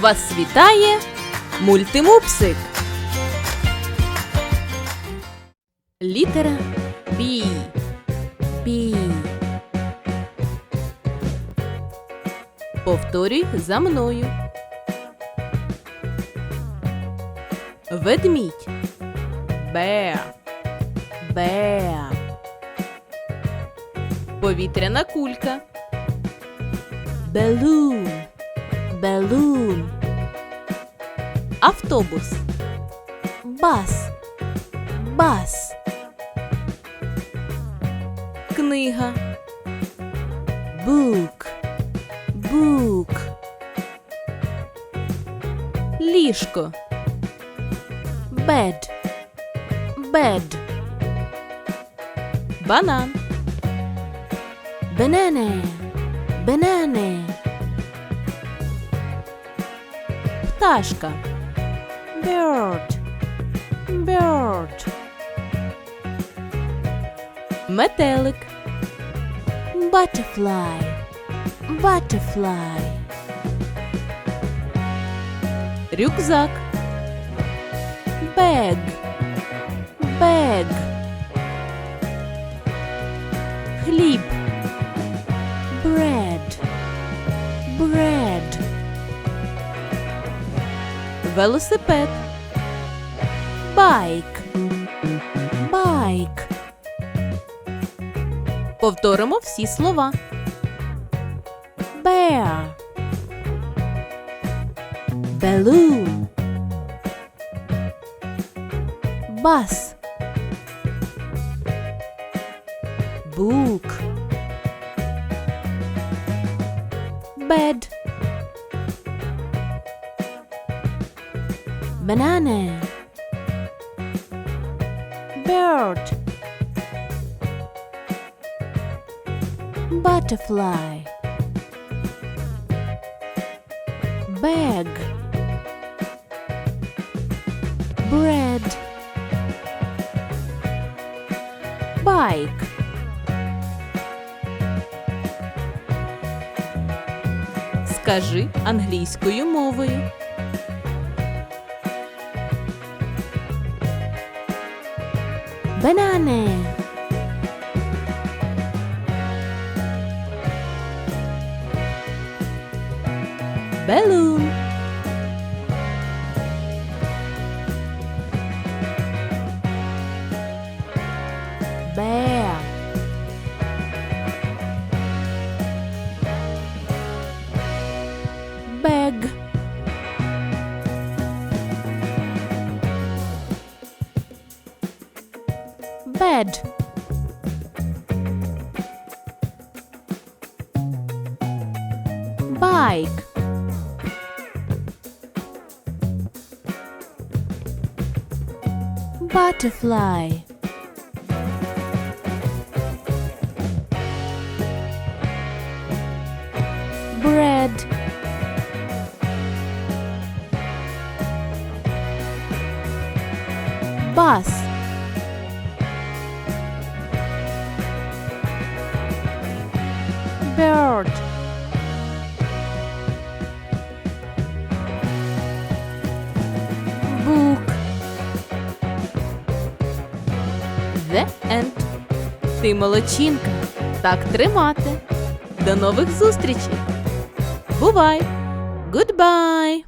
Вас вітає мультимупсик. Літера Бі. Бі. Повторюй за мною. Ведмідь. Беа. Беа. Повітряна кулька. Балун. Автобус. Бас. Бас. Книга. Бук. Бук. Ліжко. Бед. Банан. Банане. Банане. Пташка. Bird. Bird. Метелик. Butterfly. Butterfly. Рюкзак. Bag. Bag. Хліб. Велосипед. Байк. Байк. Повторимо всі слова. Bear. Balloon. Bus. Book. Bed. Banana. Bird. Butterfly. Bag. Bread. Bike. Скажи англійською мовою. Banane. Balloon. Bed. Bike. Butterfly. Bread. Bus. Bird. Book. The end. Ти молодчинка. Так тримати. До нових зустрічей. Бувай. Goodbye.